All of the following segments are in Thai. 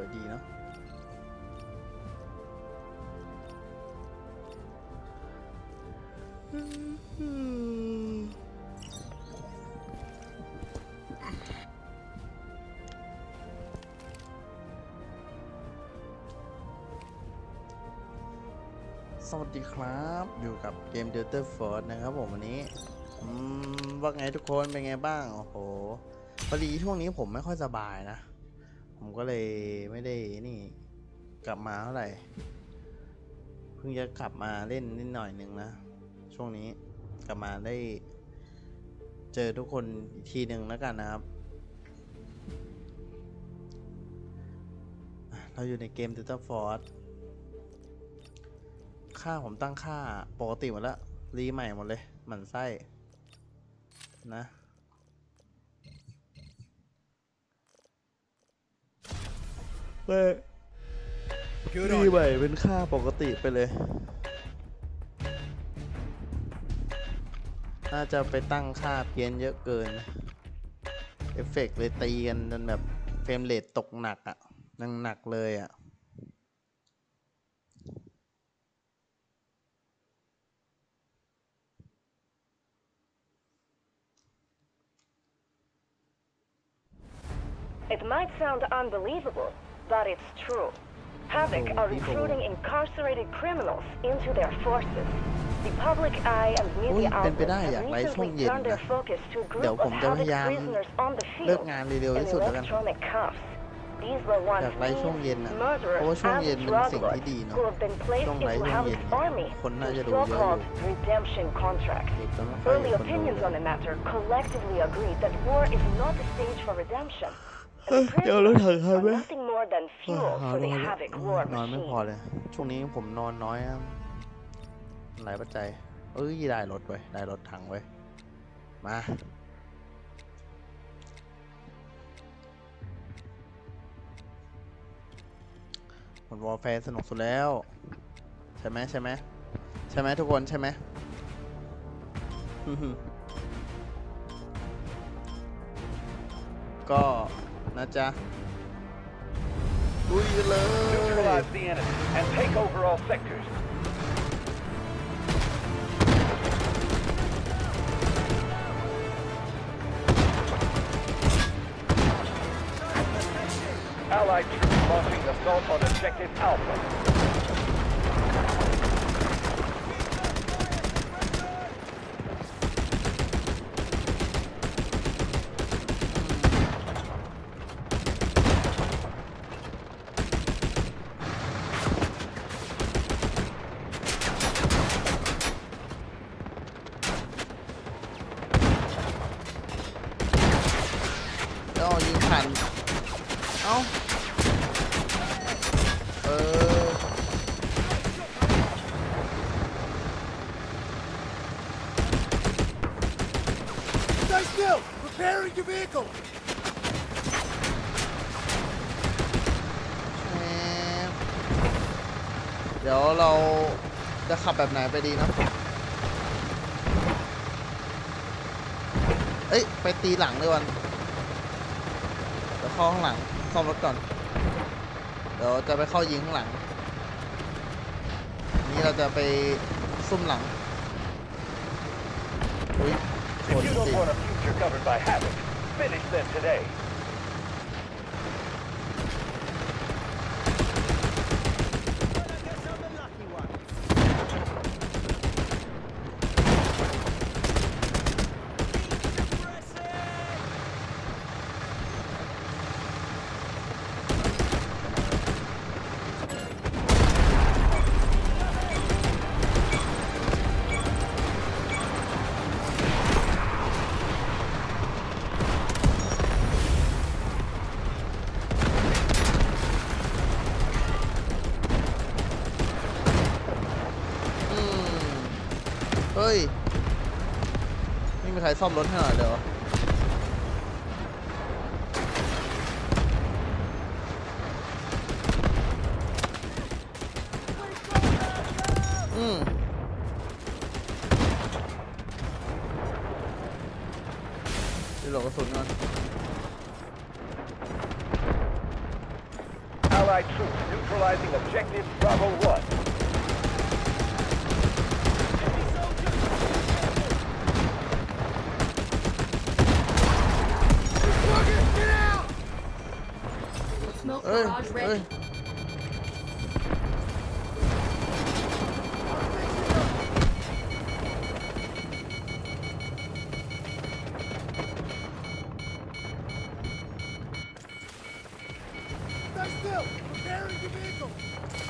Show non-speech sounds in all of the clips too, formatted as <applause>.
วยดีเนาะสวัสดีครับ อยู่กับเกม Delta Force นะครับผมวันนี้ว่าไงทุกคนเป็นไงบ้าง โอ้โหพอดีช่วงนี้ผมไม่ค่อยสบายนะ ผมก็เลยไม่ได้นี่กลับมาเท่าไหร่ เพิ่งจะกลับมาเล่นนิดหน่อยหนึ่งนะ ช่วงนี้กลับมาได้ เจอทุกคนอีกทีหนึ่งแล้วกันนะครับ เราอยู่ในเกม Delta Force ค่าผมตั้งค่าปกติหมดแล้ว รีใหม่หมดเลย หมันไส้นะ เฮ้ย Good รี on ใหม่เป็นค่าปกติไปเลย น่าจะไปตั้งค่าเพี้ยนเยอะเกิน เอฟเฟกต์เลยตีกันจนแบบเฟรมเรทตกหนักอะ่ะหนักหนักๆเลยอะ่ะ It might sound unbelievable, but it's true. Havoc are recruiting incarcerated criminals into their forces. The public eye and อุ๊ย media เป็นไป outlets ได้อยาก have ไลฟ์ช่วง recently เย็น turned their นะ focus to a เดี๋ยว group ผ of มจะพ Havoc ยายาม prisoners on the เลิก field งานเร็วๆ in ที่สุดแล้วกัน electronic cuffs. These were อ once ยากไลฟ์ช่วง thieves, เย็นอ่ะ เพ murderers, ราะว่าช่วงเย็น and เป็น drug สิ่ง lords ที่ดีเนาะ who have been placed ช่วงไลฟ์ into ช่วงเย็น Havoc's army คนน่าจะ with ดูเยอะอยู่ so-called redemption contracts. เด็กจะไม่ค่อย Early คนดู opinions เล on ย the matter collectively agreed that war is not the stage for redemption. And the เดี๋ยวเรา prisoners ถ่ายใคร are ไหม nothing more than เอ้ย fuel หา for น the อน Havoc war นอนไม่ machine. พอเลย ช่วงนี้ผมนอนน้อยอะหลายปัจจัย เอ้ยได้รถไว้ยได้รถถังไว้ยมาผลวอลแฟร์สนุกสุดแล้ว ใช่ไหมใช่ไหมใช่ไหมทุกคนใช่ไหมก็ นะจ๊ะลุยกันเลย Neutralize the enemy and take over all sectors. Allied troops launching assault on objective Alpha. เอ้าเออ Stay still! Preparing your vehicle! แหมเดี๋ยวเราจะขับแบบไหนไปดีเนาะเอ้ย ไปตีหลังด้วยวันเดี๋ยวเข้าข้างหลัง ซ่อมรถก่อน เดี๋ยวจะไปเข้ายิงข้างหลัง นี่เราจะไปซุ่มหลัง อุ้ยช If น you จริ don't ง want a future governed by Havoc, finish them today. เฮ้ย ไม่มีใครซ่อมรถให้หน่อยเลยว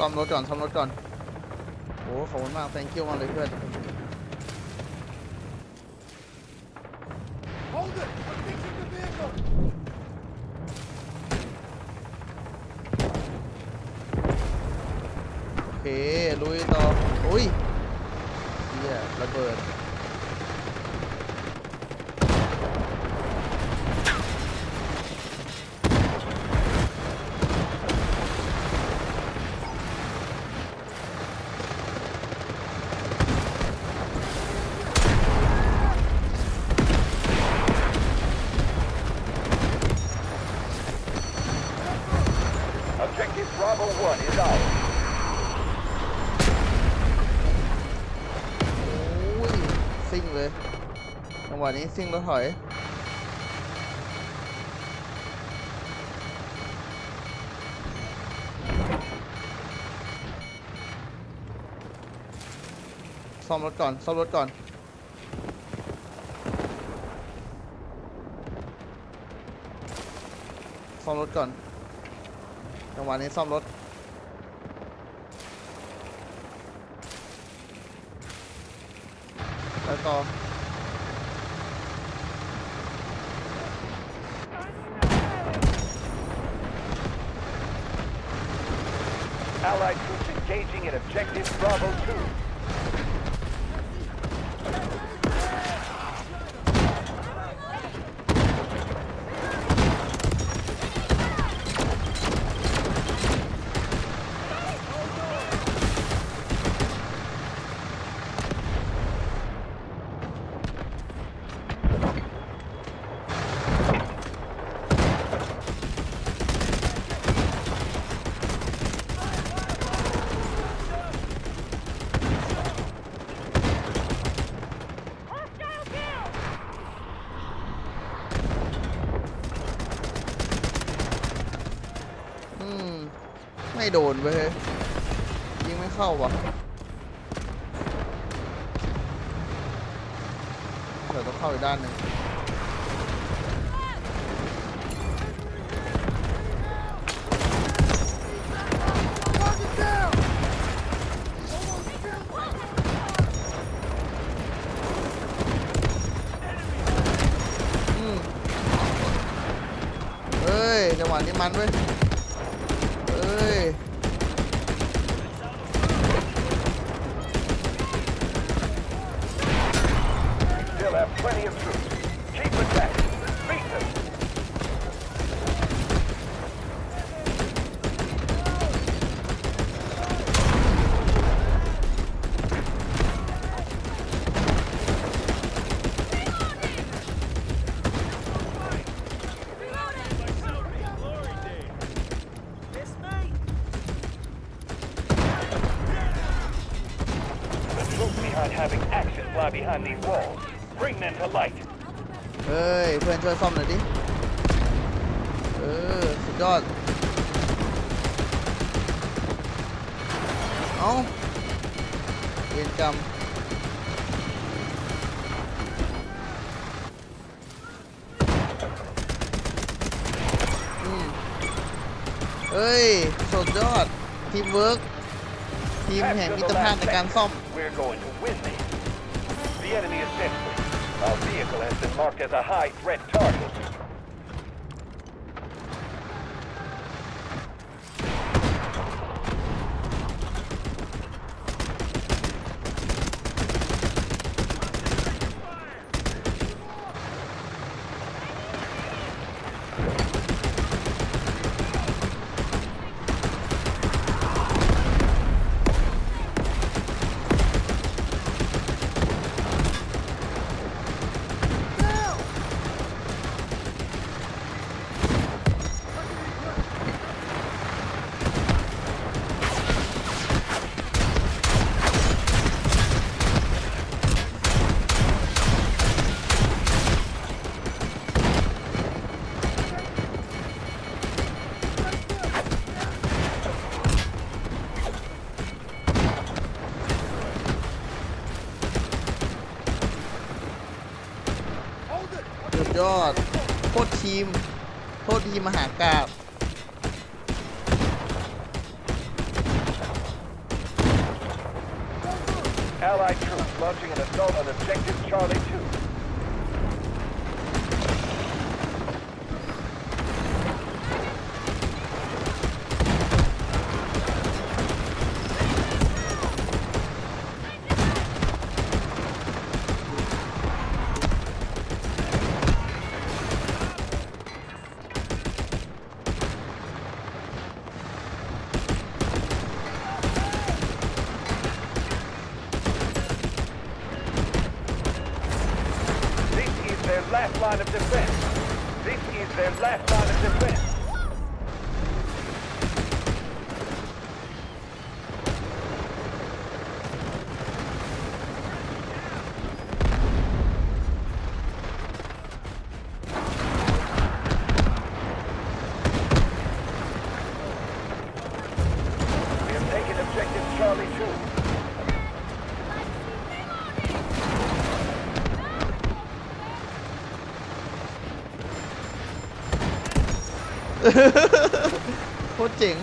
ซ่อมรถก่อนซ่อมรถก่อนโอ้ขอบคุณมาก thank you มากเลยเพื่อน จังหวะนี้ซิ่งรถถอยซ่อมรถก่อนซ่อมรถก่อนซ่อมรถก่อนจังหวะนี้ซ่อมรถไปต่อ in objective Bravo 2. โดนเว้ยยิงไม่เข้าวะเดี๋ยวต้องเข้าอีกด้านหนึ่งเอ้ยจังหวะนี้มันเว้ย having action lie behind these walls. Bring them to light. เฮ้ย เพื่อนช่วยซ่อมหน่อยดิ เออ สุดยอด เอาเวียนกรรมอืมเอ้ย สุดยอด ทีมเวิร์กทีมแห่งมิตรภาพในการซ่อม We're going to win this. The enemy is desperate. Our vehicle has been marked as a high threat target. ม โทษทีมมหากราบ โคตรเจ๋ง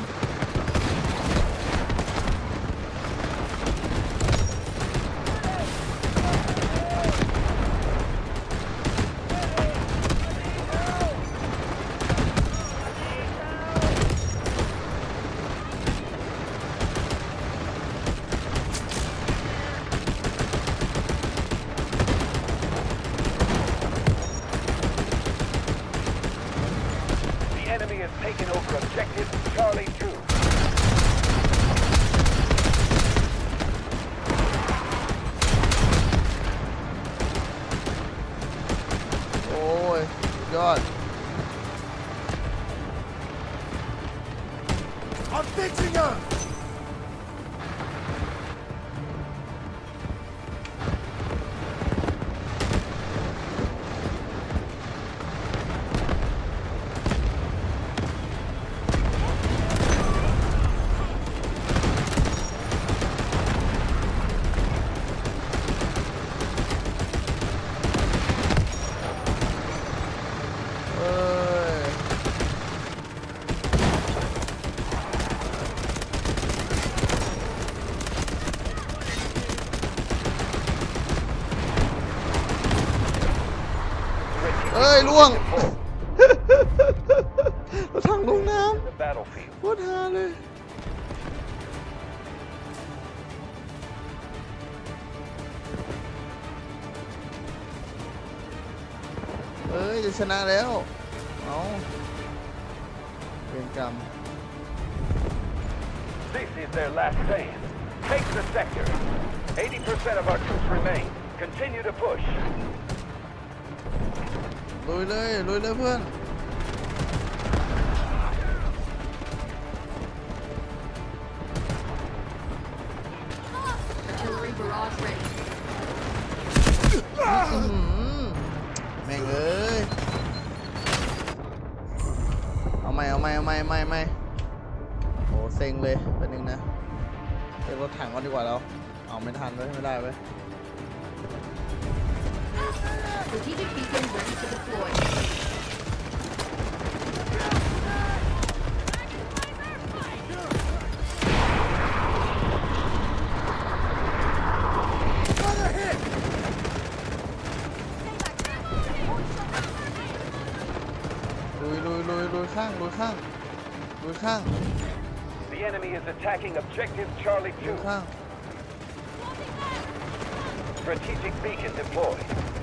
taken over objective Charlie 2. ล่วง รถถังลงน้ The battlefield. ำโคตรฮาเลย เอ้ย จะชนะแล้ว เอาเป็นกรรม <laughs> This is their last stand. Take the sector. 80% of our troops remain. Continue to push. ลุยเลยลุยเลยเพื่อน Artillery barrage ready. อื้อหือแม่งเอ้ย เอาไม่เอาไม่เอาไม่ไม่ไม่โอ้เซ็งเลยเป็นหนึ่งนะเรียกรถถังก่อนดีกว่าเรา เอาไม่ทันเลยไม่ได้เว้ย Strategic beacon ready to deploy. Another hit! ลุยลุยลุยลุยข้างลุยข้างลุยข้าง The enemy is attacking objective Charlie ลุย 2. ข้าง Strategic beacon deployed.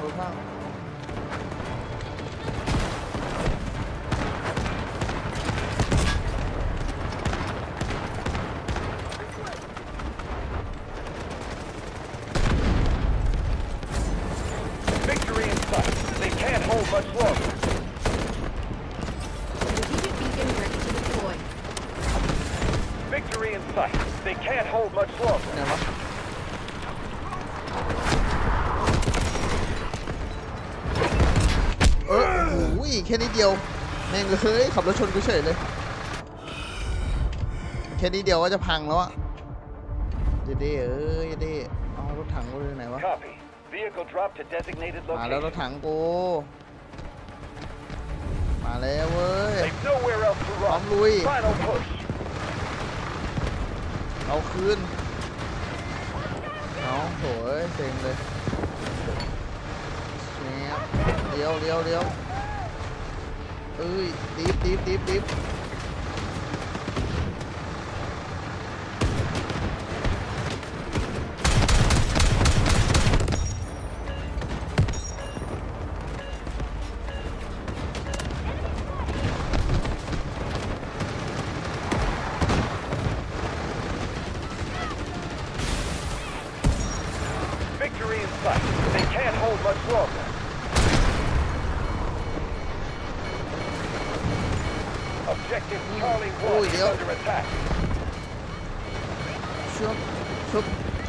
ลุยข้ เลยเฮ้ยขับรถชนกูเฉยเลยแค่นี้เดียวก็จะพังแล้วอะเยเด้เอ้ยเยเด้เอารถถังกูอยู่ไหนวะ Copy. Vehicle dropped to designated มาแล้วรถ location. ถังกูมาแล้วเว้ย They've nowhere else to พร้อม run. ลุย Final push. เอาคืนเอาโถยเซ็งเลยแหนบเลี้ยวเลี้ยวเลี้ยว เอ้ยตีบตีบตีบตีบ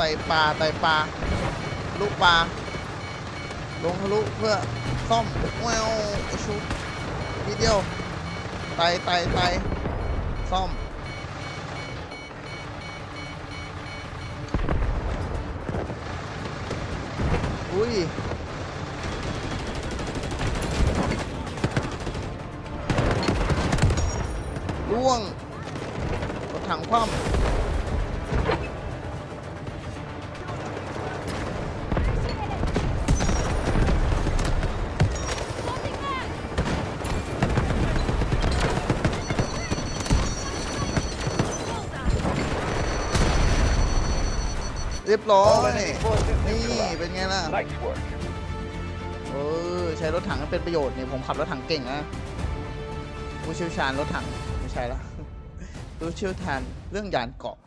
ตปลาไตปลาลูกปลาลงทะลุเพื่อซ่อมแววชุบนิดเดียวไตไตไตซ่อมอุ้ยล่วงรถถังคว่ำ รียบร้อย All enemy forces นี่ neutralized. เป็นไงล่ะ Nice work. เออใช้รถถังให้เป็นประโยชน์เนี่ยผมขับรถถังเก่งนะผู้เชี่ยวชาญรถถังไม่ใช่ละผู้เชี่ยวชาญเรื่องยานเกาะ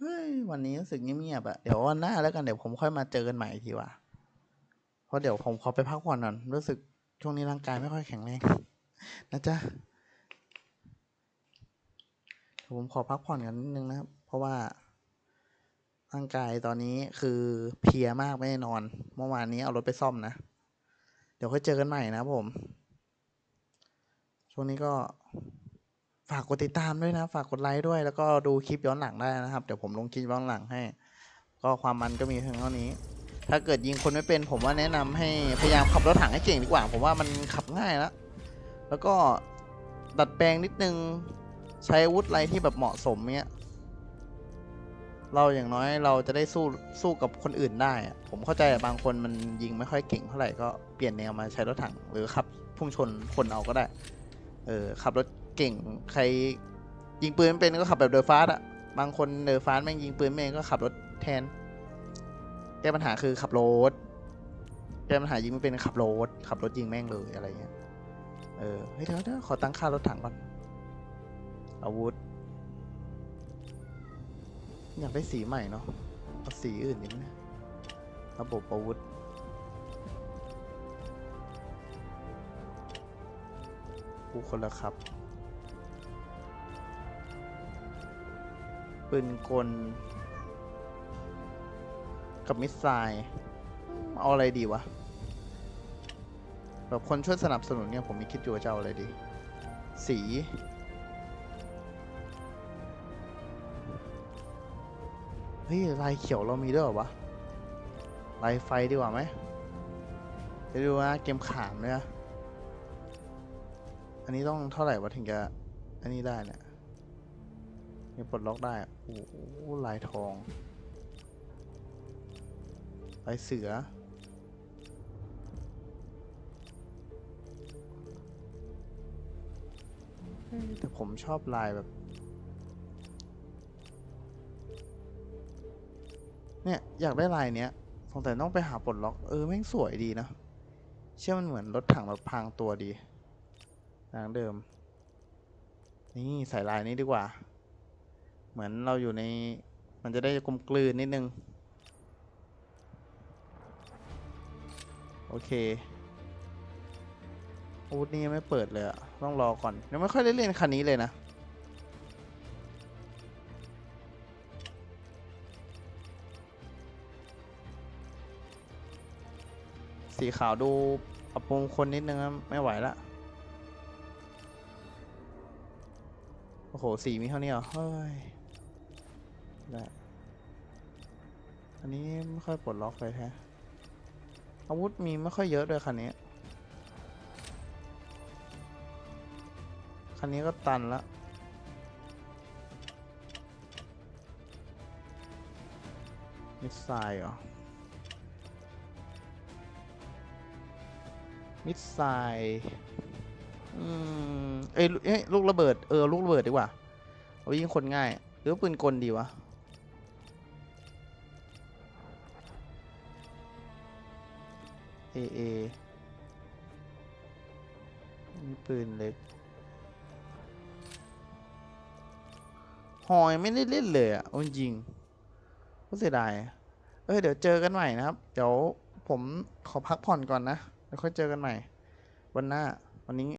เฮ้ยวันนี้รู้สึกเงียบๆอะเดี๋ยววันหน้าแล้วกันเดี๋ยวผมค่อยมาเจอกันใหม่อีกทีว่ะ เพราะเดี๋ยวผมขอไปพักผ่อนก่อนรู้สึกช่วงนี้ร่างกายไม่ค่อยแข็งแรงนะจ๊ะผมขอพักผ่อนกันนิดนึงนะครับ เพราะว่าร่างกายตอนนี้คือเพียมากไม่ได้นอน เมื่อวานนี้เอารถไปซ่อมนะ เดี๋ยวค่อยเจอกันใหม่นะผม ช่วงนี้ก็ฝากกดติดตามด้วยนะ ฝากกดไลค์ด้วย แล้วก็ดูคลิปย้อนหลังได้นะครับ เดี๋ยวผมลงคลิปย้อนหลังให้ ก็ความมันก็มีเพียงเท่านี้ ถ้าเกิดยิงคนไม่เป็นผมว่าแนะนำให้พยายามขับรถถังให้เก่งดีกว่า ผมว่ามันขับง่ายแล้วแล้วก็ดัดแปลงนิดนึงใช้อาวุธอะไรที่แบบเหมาะสมเนี้ยเราอย่างน้อยเราจะได้สู้สู้กับคนอื่นได้ ผมเข้าใจอะบางคนมันยิงไม่ค่อยเก่งเท่าไหร่ก็เปลี่ยนแนวมาใช้รถถัง หรือขับพุ่งชนคนเอาก็ได้ เออขับรถเก่งใครยิงปืนไม่เป็นก็ขับแบบเดอร์ฟาสอะบางคนเดอร์ฟาสแม่งยิงปืนไม่เป็นก็ขับรถแทน ก้ปัญหาคือขับรถแก้ปัญหายิงไม่เป็นขับรถขับรถยิงแม่งเลยอะไรเงี้ยเออเฮ้ยเดี๋ยวเดี๋ยวขอตั้งค่ารถถังก่อนอาวุธ อยากได้สีใหม่เนาะเอาสีอื่นดีไหนี่ยระบบอาวุธกูคนละครับปืนกล กับมิสไซล์เอาอะไรดีวะ แบบคนช่วยสนับสนุนเนี่ยผมมีคิดอยู่ว่าจะเอาอะไรดี สี เฮ้ย ลายเขียวเรามีด้วยหรอวะ ลายไฟดีกว่าไหมจะดูว่าเกมขามเนี่ยอันนี้ต้องเท่าไหร่วะถึงจะ อันนี้ได้เนี่ยยังปลดล็อกได้อะโอ้โหลายทอง ลายเสือ แต่ผมชอบลายแบบ เนี่ย อยากได้ลายเนี้ยสงสัยต้องไปหาปลดล็อก เออ แม่งสวยดีนะ เชื่อมันเหมือนรถถังรถพรางตัวดีทางเดิม นี่ใส่ลายนี้ดีกว่า เหมือนเราอยู่ใน มันจะได้กลมกลืนนิดนึง โอเคอาวุธนี้ยังไม่เปิดเลยอะต้องรอก่อนยังไม่ค่อยได้เล่นคันนี้เลยนะสีขาวดูปรับปรุงคนนิดนึงนะไม่ไหวละ โอ้โห สีมีเท่านี้เหรอ เฮ้ยได้อันนี้ไม่ค่อยปลดล็อกเลยแฮะ อาวุธมีไม่ค่อยเยอะด้วยคันนี้ คันนี้ก็ตันละมิสไซล์เหรอ มิสไซล์อืมเอ้ยลูเอ้ยลูกระเบิด เออ ลูกระเบิดดีกว่าเอายิงคนง่าย หรือปืนกลดีวะ เอเอมีปืนเล็กหอยไม่ได้เล่นเลยอะโอาจริงก็เสียดายเออเดี๋ยวเจอกันใหม่นะครับ เดี๋ยวผมขอพักผ่อนก่อนนะ แล้วค่อยเจอกันใหม่ วันหน้า วันนี้